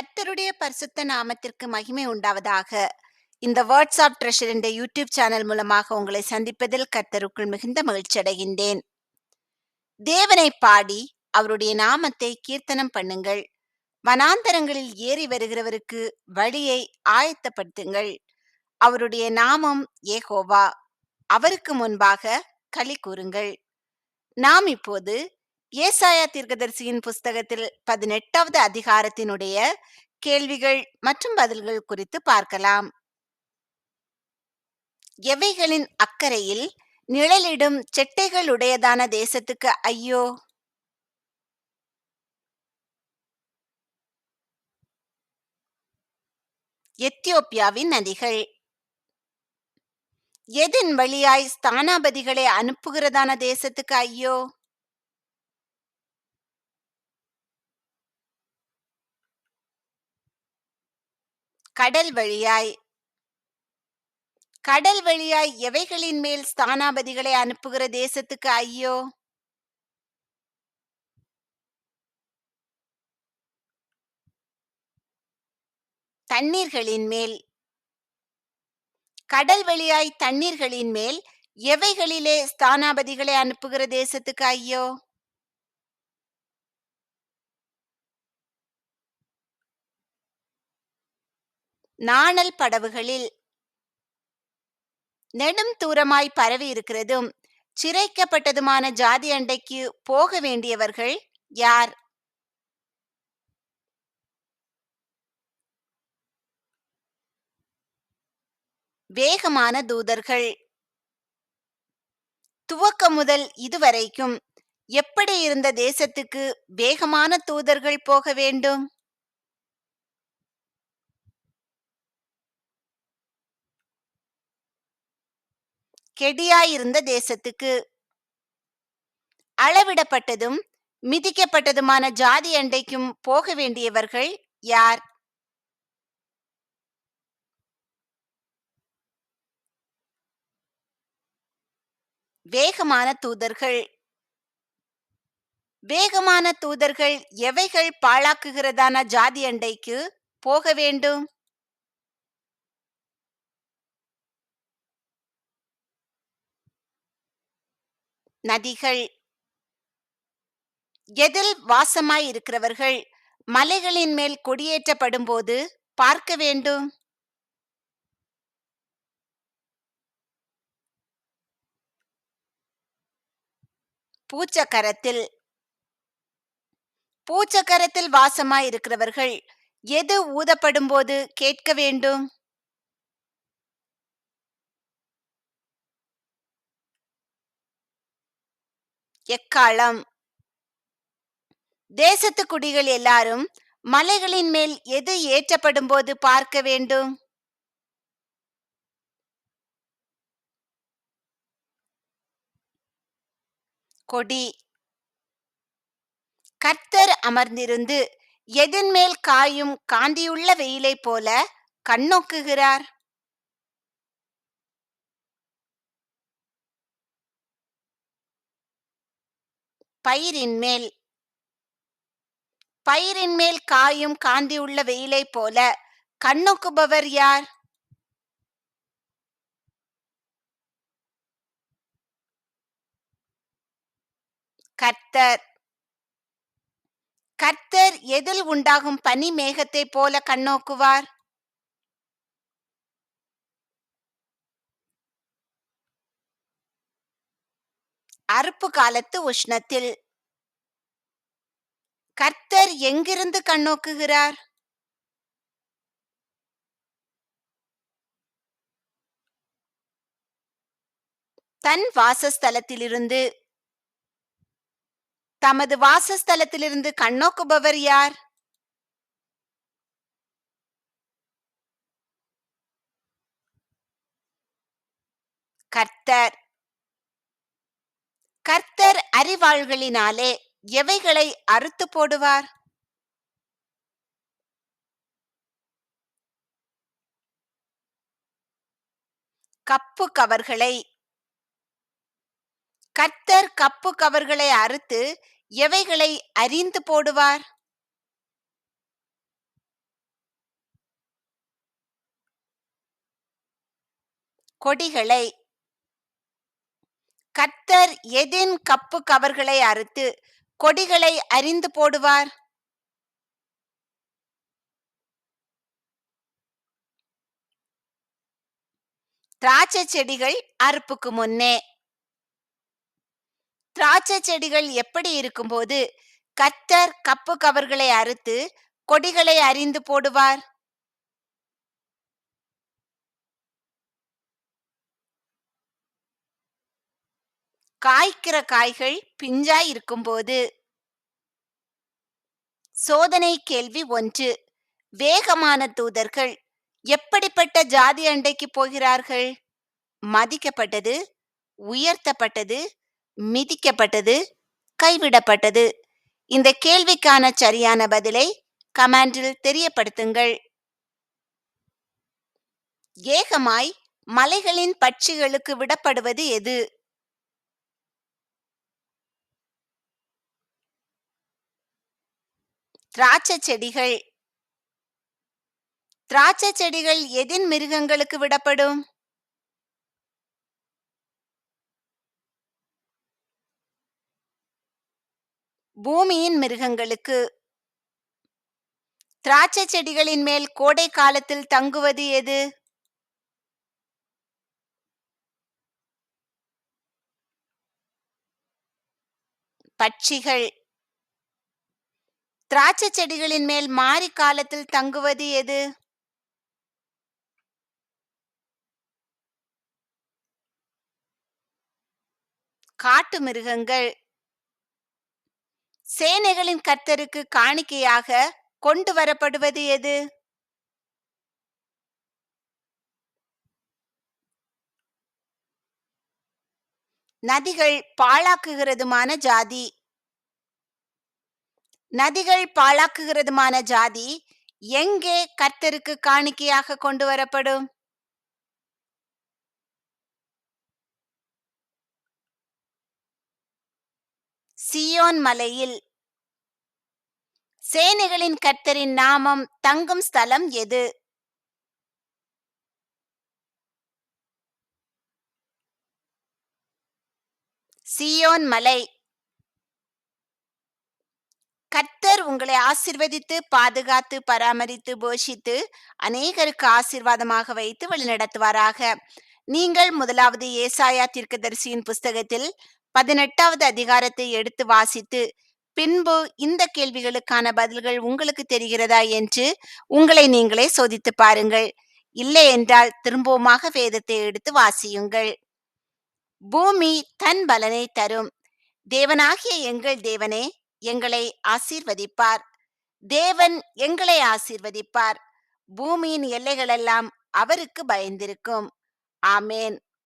கர்த்தருடைய பரிசுத்த நாமத்திற்கு மகிமை உண்டாவதாக. இந்த வேர்ட்ஸ் ஆஃப் ட்ரெஷர் என்ற யூடியூப் சேனல் மூலமாக உங்களை சந்திப்பதில் கர்த்தருக்குள் மிகுந்த மகிழ்ச்சி அடைகின்றேன். தேவனை பாடி அவருடைய நாமத்தை கீர்த்தனம் பண்ணுங்கள். வனாந்தரங்களில் ஏறி வருகிறவருக்கு வழியை ஆயத்தப்படுத்துங்கள். அவருடைய நாமம் ஏகோவா. அவருக்கு முன்பாக களி கூறுங்கள். நாம் இப்போது ஏசாயா தீர்க்கதரிசியின் புஸ்தகத்தில் பதினெட்டாவது அதிகாரத்தினுடைய கேள்விகள் மற்றும் பதில்கள் குறித்து பார்க்கலாம். எவைகளின் அக்கறையில் நிழலிடும் செட்டைகள் உடையதான தேசத்துக்கு ஐயோ? எத்தியோப்பியாவின் நதிகள். எதன் வழியாய் ஸ்தானாபதிகளை அனுப்புகிறதான தேசத்துக்கு ஐயோ? கடல் வழியாய். கடல் வழியாய் எவைகளின் மேல் ஸ்தானாபதிகளை அனுப்புகிற தேசத்துக்கு ஐயோ? தண்ணீர்களின் மேல். கடல் வழியாய் தண்ணீர்களின் மேல் எவைகளிலே ஸ்தானாபதிகளை அனுப்புகிற தேசத்துக்கு ஐயோ? நாணல் படவுகளில் நெடும் தூரமாய் பரவி இருக்கிறதும் சிறைக்கப்பட்டதுமான ஜாதி அண்டைக்கு போக வேண்டியவர்கள் யார்? வேகமான தூதர்கள். துவக்கம் முதல் இதுவரைக்கும் எப்படி இருந்த தேசத்துக்கு வேகமான தூதர்கள் போக வேண்டும்? கெடியாயிருந்த தேசத்துக்கு. அளவிடப்பட்டதும் மிதிக்கப்பட்டதுமான ஜாதி அண்டைக்கும் போக வேண்டியவர்கள் யார்? வேகமான தூதர்கள். வேகமான தூதர்கள் எவைகள் பாழாக்குகிறதான ஜாதி அண்டைக்கு போக வேண்டும்? நதிகள். எதில் வாசமாய் இருக்கிறவர்கள் மலைகளின் மேல் கொடியேற்றப்படும் போது பார்க்க வேண்டும்? பூச்சக்கரத்தில். பூச்சக்கரத்தில் வாசமாய் இருக்கிறவர்கள் எது ஊதப்படும் போது கேட்க வேண்டும்? எக்காலம்? தேசத்து குடிகள் எல்லாரும் மலைகளின் மேல் எது ஏற்றப்படும் போது பார்க்க வேண்டும்? கொடி. கர்த்தர் அமர்ந்திருந்து எதன் மேல் காயும் காந்தியுள்ள வெயிலை போல கண்ணோக்குகிறார். பயிரின் மேல். பயிரின் மேல் காயும் காந்தியுள்ள வெயிலை போல. கண்ணோக்குபவர் யார்? கர்த்தர். கர்த்தர் எதில் உண்டாகும் பனி மேகத்தை போல கண்ணோக்குவார்? அறுப்பு காலத்து உஷ்ணத்தில். கர்த்தர் எங்கிருந்து கண்ணோக்குகிறார் தன் வாசஸ்தலத்திலிருந்து. தமது வாசஸ்தலத்திலிருந்து கண்ணோக்குபவர் யார்? கர்த்தர். கர்த்தர் அறிவாள்களினாலே எவைகளை அறுத்து போடுவார்? கப்பு கவர்களை. கர்த்தர் கப்பு கவர்களை அறுத்து எவைகளை அறிந்து போடுவார்? கொடிகளை. கர்த்தர் எதின் கப்பு கவர்களை அறுத்து கொடிகளை அரிந்து போடுவார்? திராட்சை செடிகள் அறுப்புக்கு முன்னே. திராட்சை செடிகள் எப்படி இருக்கும்போது கர்த்தர் கப்பு கவர்களை அறுத்து கொடிகளை அரிந்து போடுவார்? காய்க்கிற காய்கள் பிஞ்சாய் இருக்கும்போது. சோதனை கேள்வி ஒன்று. வேகமான தூதர்கள் எப்படிப்பட்ட ஜாதி அண்டைக்கு போகிறார்கள்? மதிக்கப்பட்டது உயர்த்தப்பட்டது மிதிக்கப்பட்டது கைவிடப்பட்டது. இந்த கேள்விக்கான சரியான பதிலை கமாண்டில் தெரியப்படுத்துங்கள். ஏகமாய் மலைகளின் பட்சிகளுக்கு விடப்படுவது எது? திராட்சை செடிகள். திராட்சை செடிகள் எதின் மிருகங்களுக்கு விடப்படும்? பூமியின் மிருகங்களுக்கு. திராட்சை செடிகளின் மேல் கோடை காலத்தில் தங்குவது எது? பட்சிகள். திராட்சை செடிகளின் மேல் மாரி காலத்தில் தங்குவது எது? காட்டு மிருகங்கள். சேனைகளின் கர்த்தருக்கு காணிக்கையாக கொண்டு வரப்படுவது எது? நதிகள் பாழாக்குகிறதுமான ஜாதி. நதிகள் பாழாக்குகிறதுமான ஜாதி எங்கே கர்த்தருக்கு காணிக்கையாக கொண்டு வரப்படும்? சியோன் மலையில். சேனைகளின் கர்த்தரின் நாமம் தங்கும் ஸ்தலம் எது? சியோன் மலை. கர்த்தர் உங்களை ஆசிர்வதித்து பாதுகாத்து பராமரித்து போஷித்து அநேகருக்கு ஆசீர்வாதமாக வைத்து வழிநடத்துவாராக. நீங்கள் முதலாவது ஏசாயா தீர்க்கதரிசியின் புஸ்தகத்தில் பதினெட்டாவது அதிகாரத்தை எடுத்து வாசித்து பின்பு இந்த கேள்விகளுக்கான பதில்கள் உங்களுக்கு தெரிகிறதா என்று உங்களை நீங்களே சோதித்து பாருங்கள். இல்லை என்றால் திரும்பவுமாக வேதத்தை எடுத்து வாசியுங்கள். பூமி தன் பலனை தரும். தேவனாகிய எங்கள் தேவனே எங்களை ஆசீர்வதிப்பார். தேவன் எங்களை ஆசீர்வதிப்பார். பூமியின் எல்லைகளெல்லாம் அவருக்கு பயந்திருக்கும். ஆமேன்.